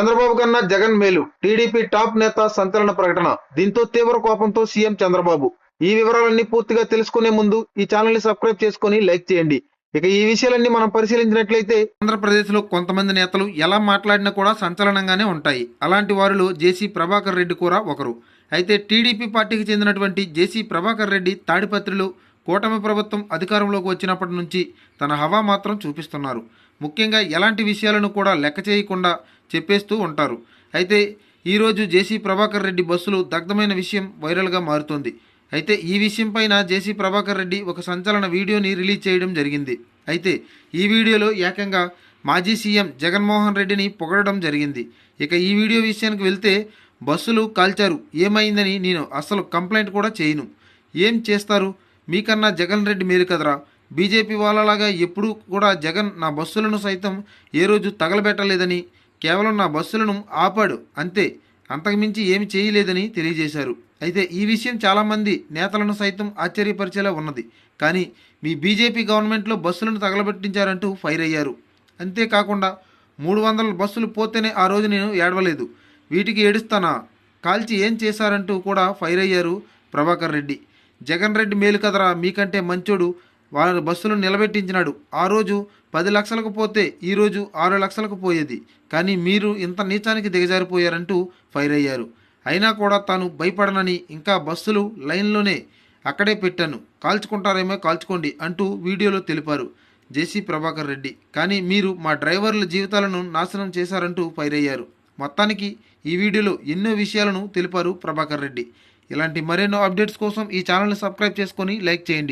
చంద్రబాబు కన్నా జగన్ మేలు. TDP top నేత సంచలన ప్రకటన. దీంతో తీవ్ర కోపంతో సీఎం చంద్రబాబు. ఈ వివరాలన్నీ పూర్తిగా తెలుసుకునే ముందు ఈ ఛానల్ని సబ్స్క్రైబ్ చేసుకుని లైక్ చేయండి. ఇక ఈ విషయాలన్నీ మనం పరిశీలించినట్లయితే ఆంధ్రప్రదేశ్లో కొంతమంది నేతలు ఎలా మాట్లాడినా కూడా సంచలనంగానే ఉంటాయి. అలాంటి వారిలో జేసీ ప్రభాకర్ రెడ్డి కూడా ఒకరు. అయితే టీడీపీ పార్టీకి చెందినటువంటి జేసీ ప్రభాకర్ రెడ్డి తాడిపత్రిలో కూటమి ప్రభుత్వం అధికారంలోకి వచ్చినప్పటి నుంచి తన హవా మాత్రం చూపిస్తున్నారు. ముఖ్యంగా ఎలాంటి విషయాలను కూడా లెక్క చేయకుండా చెప్పేస్తూ ఉంటారు. అయితే ఈరోజు జేసీ ప్రభాకర్ రెడ్డి బస్సులు దగ్ధమైన విషయం వైరల్గా మారుతోంది. అయితే ఈ విషయం పైన జేసీ ప్రభాకర్ రెడ్డి ఒక సంచలన వీడియోని రిలీజ్ చేయడం జరిగింది. అయితే ఈ వీడియోలో ఏకంగా మాజీ సీఎం జగన్మోహన్ రెడ్డిని పొగడడం జరిగింది. ఇక ఈ వీడియో విషయానికి వెళ్తే బస్సులు కాల్చారు. ఏమైందని నేను అసలు కంప్లైంట్ కూడా చేయను. ఏం చేస్తారు? మీకన్నా జగన్ రెడ్డి మీరు కదరా? బీజేపీ వాళ్ళలాగా ఎప్పుడూ కూడా జగన్ నా బస్సులను సైతం ఏ రోజు తగలబెట్టలేదని కేవలం నా బస్సులను ఆపాడు అంతే. అంతకుమించి ఏమి చేయలేదని తెలియజేశారు. అయితే ఈ విషయం చాలామంది నేతలను సైతం ఆశ్చర్యపరిచేలా ఉన్నది. కానీ మీ బీజేపీ గవర్నమెంట్లో బస్సులను తగలబెట్టించారంటూ ఫైర్ అయ్యారు. అంతేకాకుండా మూడు వందల బస్సులు పోతేనే ఆ రోజు నేను ఏడవలేదు. వీటికి ఏడుస్తానా? కాల్చి ఏం చేశారంటూ కూడా ఫైర్ అయ్యారు ప్రభాకర్ రెడ్డి. జగన్ రెడ్డి మేలు కదరా? మీకంటే మంచోడు వారి బస్సులు నిలబెట్టించినాడు. ఆ రోజు పది లక్షలకు పోతే ఈరోజు ఆరు లక్షలకు పోయేది. కానీ మీరు ఇంత నీచానికి దిగజారిపోయారంటూ ఫైర్ అయ్యారు. అయినా కూడా తాను భయపడనని ఇంకా బస్సులు లైన్లోనే అక్కడే పెట్టాను. కాల్చుకుంటారేమో కాల్చుకోండి అంటూ వీడియోలో తెలిపారు జేసీ ప్రభాకర్ రెడ్డి. కానీ మీరు మా డ్రైవర్ల జీవితాలను నాశనం చేశారంటూ ఫైర్ అయ్యారు. మొత్తానికి ఈ వీడియోలో ఎన్నో విషయాలను తెలిపారు ప్రభాకర్ రెడ్డి. ఇలాంటి మరెన్నో అప్డేట్స్ కోసం ఈ ఛానల్ని సబ్స్క్రైబ్ చేసుకొని లైక్ చేయండి.